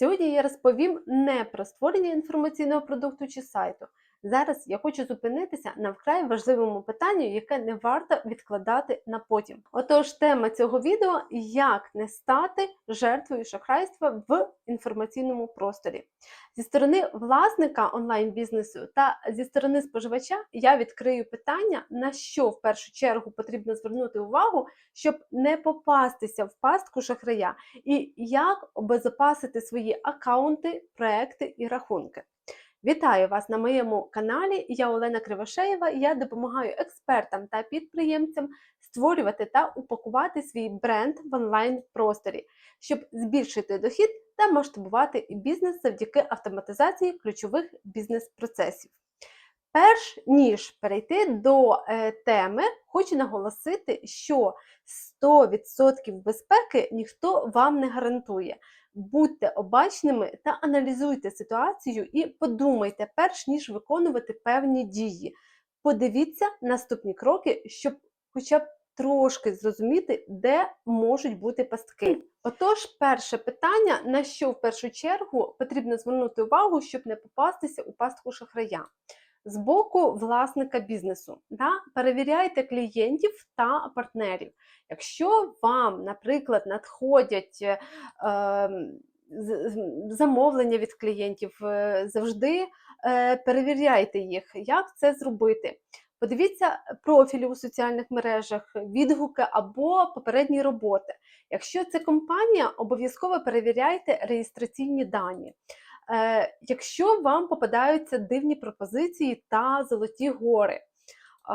Сьогодні я розповім не про створення інформаційного продукту чи сайту. Зараз я хочу зупинитися на вкрай важливому питанню, яке не варто відкладати на потім. Отож, тема цього відео як не стати жертвою шахрайства в інформаційному просторі. Зі сторони власника онлайн-бізнесу та зі сторони споживача я відкрию питання, на що в першу чергу потрібно звернути увагу, щоб не попастися в пастку шахрая, і як обезопасити свої акаунти, проекти і рахунки. Вітаю вас на моєму каналі. Я Олена Кривошеєва. Я допомагаю експертам та підприємцям створювати та упакувати свій бренд в онлайн просторі, щоб збільшити дохід та масштабувати бізнес завдяки автоматизації ключових бізнес-процесів. Перш ніж перейти до е, теми, хочу наголосити, що 100% безпеки ніхто вам не гарантує. Будьте обачними та аналізуйте ситуацію і подумайте, перш ніж виконувати певні дії. Подивіться наступні кроки, щоб хоча б трошки зрозуміти, де можуть бути пастки. Отож, перше питання: на що в першу чергу потрібно звернути увагу, щоб не попастися у пастку шахрая. З боку власника бізнесу, да? перевіряйте клієнтів та партнерів. Якщо вам, наприклад, надходять е, замовлення від клієнтів, е, завжди е, перевіряйте їх, як це зробити. Подивіться профілі у соціальних мережах, відгуки або попередні роботи. Якщо це компанія, обов'язково перевіряйте реєстраційні дані. Е, якщо вам попадаються дивні пропозиції та золоті гори,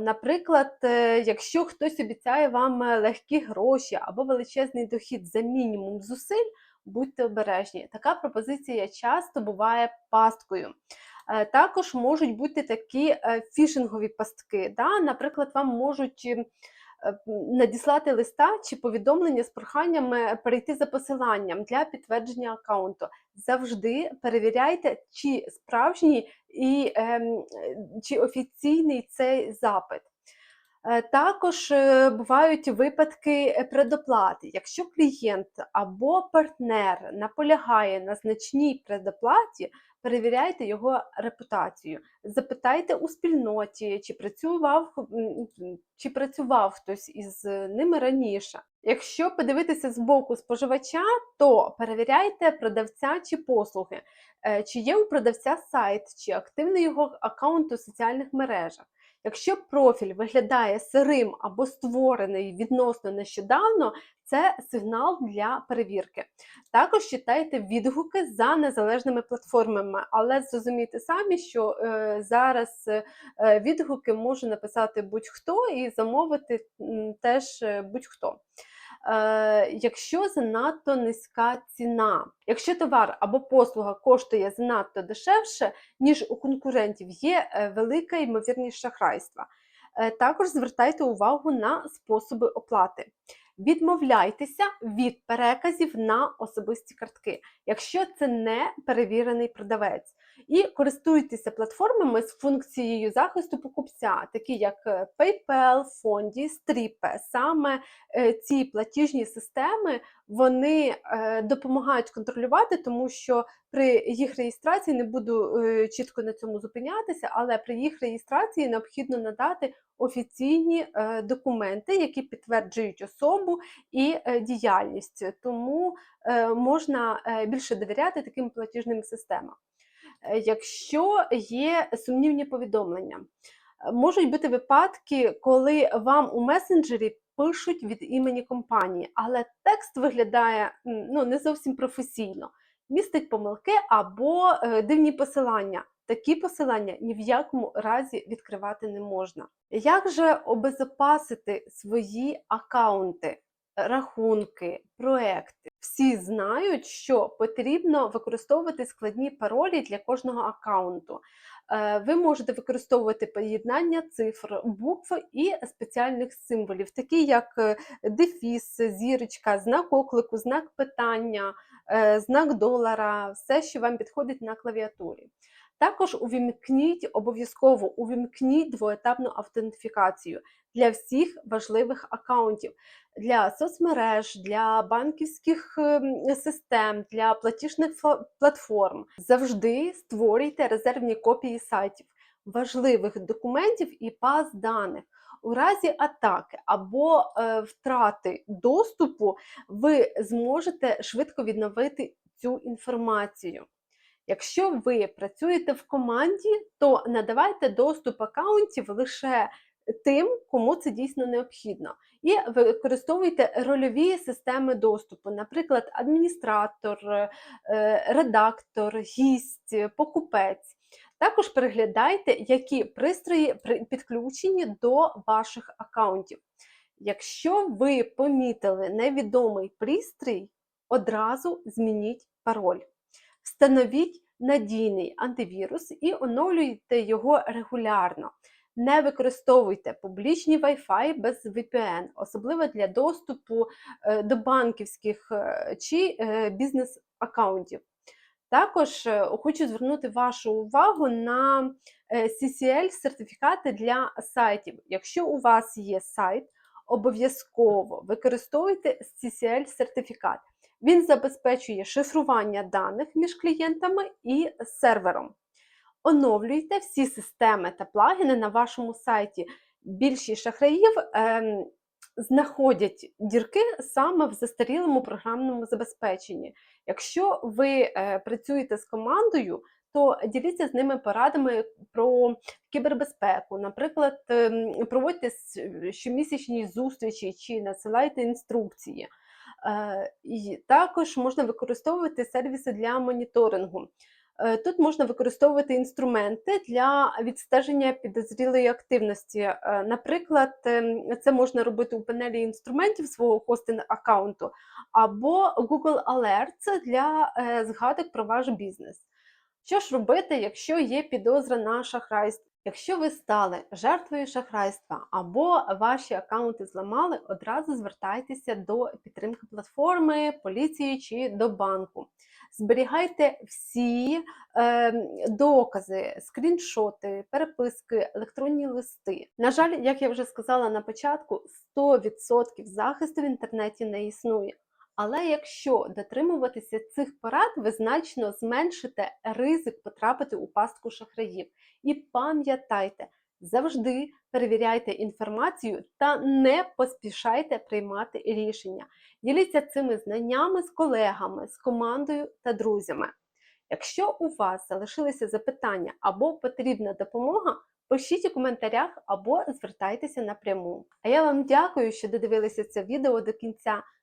наприклад, е, якщо хтось обіцяє вам е, легкі гроші або величезний дохід за мінімум зусиль, будьте обережні. Така пропозиція часто буває пасткою. Також можуть бути такі фішингові пастки. Да? Наприклад, вам можуть надіслати листа чи повідомлення з проханням е, перейти за посиланням для підтвердження аккаунту. Завжди перевіряйте, чи справжній і ем, чи офіційний цей запит. Е, також бувають випадки предоплати. Якщо клієнт або партнер наполягає на значній предоплаті, перевіряйте його репутацію, запитайте у спільноті, чи працював чи працював хтось із ними раніше. Якщо подивитися з боку споживача, то перевіряйте продавця чи послуги, е, чи є у продавця сайт, чи активний його аккаунт у соціальних мережах. Якщо профіль виглядає сирим або створений відносно нещодавно, це сигнал для перевірки. Також читайте відгуки за незалежними платформами, але зрозумійте самі, що е, зараз е, відгуки може написати будь-хто і замовити теж е, будь-хто. Е, якщо занадто низька ціна. Якщо товар або послуга коштує занадто дешевше, ніж у конкурентів, є е, велика ймовірність шахрайства. Е, також звертайте увагу на способи оплати. Відмовляйтеся від переказів на особисті картки, якщо це не перевірений продавець. І користуйтеся платформами з функцією захисту покупця, такі як е, PayPal, Fondi, Stripe. Саме е, ці платіжні системи вони е, допомагають контролювати, тому що при їх реєстрації не буду чітко на цьому зупинятися, але при їх реєстрації необхідно надати офіційні документи, які підтверджують особу і діяльність. Тому можна більше довіряти таким платіжним системам. Е, якщо є сумнівні повідомлення. Е, можуть бути випадки, коли вам у месенджері пишуть від імені компанії, але текст виглядає ну, не зовсім професійно, містить помилки або е, дивні посилання. Такі посилання ні в якому разі відкривати не можна. Як же обезопасити свої акаунти? Рахунки, проекти. Всі знають, що потрібно використовувати складні паролі для кожного аккаунту. Е, ви можете використовувати поєднання цифр, букв і спеціальних символів, такі як е, дефіс, зірочка, знак оклику, знак питання, е, знак долара, все, що вам підходить на клавіатурі. Також увімкніть обов'язково увімкніть двоетапну автентифікацію для всіх важливих акаунтів для соцмереж, для банківських ем, систем, для платіжних платформ. Завжди створюйте резервні копії сайтів, важливих документів і баз даних. У разі атаки або е, втрати доступу ви зможете швидко відновити цю інформацію. Якщо ви працюєте в команді, то надавайте доступ акаунтів лише тим, кому це дійсно необхідно. І використовуйте рольові системи доступу, наприклад, адміністратор, е, редактор, гість, покупець. Також переглядайте, які пристрої підключені до ваших акаунтів. Якщо ви помітили невідомий пристрій, одразу змініть пароль. Встановіть надійний антивірус і оновлюйте його регулярно. Не використовуйте публічні Wi-Fi без VPN, особливо для доступу е, до банківських е, чи е, бізнес-аккаунтів. Також хочу звернути вашу увагу на CCL-сертифікати для сайтів. Якщо у вас є сайт, обов'язково використовуйте CCL-сертифікат. Він забезпечує шифрування даних між клієнтами і сервером. Оновлюйте всі системи та плагіни на вашому сайті. Більшість шахраїв ем, знаходять дірки саме в застарілому програмному забезпеченні. Якщо ви е, працюєте з командою, то діліться з ними порадами про кібербезпеку. Наприклад, ем, проводьте щомісячні зустрічі чи надсилайте інструкції. Е, І також можна використовувати сервіси для моніторингу. Е, Тут можна використовувати інструменти для відстеження підозрілої активності. Е, Наприклад, ем, це можна робити у панелі інструментів свого хостинг аккаунту або Google Alerts для згадок про ваш бізнес. Що ж робити, якщо є підозра на шахрайство? Якщо ви стали жертвою шахрайства або ваші аккаунти зламали, одразу звертайтеся до підтримки платформи, поліції чи до банку. Зберігайте всі е, докази, скріншоти, переписки, електронні листи. На жаль, як я вже сказала на початку, 100% захисту в інтернеті не існує. Але якщо дотримуватися цих порад, ви значно зменшите ризик потрапити у пастку шахраїв. І пам'ятайте, завжди перевіряйте інформацію та не поспішайте приймати рішення. Діліться цими знаннями з колегами, з командою та друзями. Якщо у вас залишилися запитання або потрібна допомога, пишіть у коментарях або звертайтеся напряму. А я вам дякую, що додивилися це відео до кінця.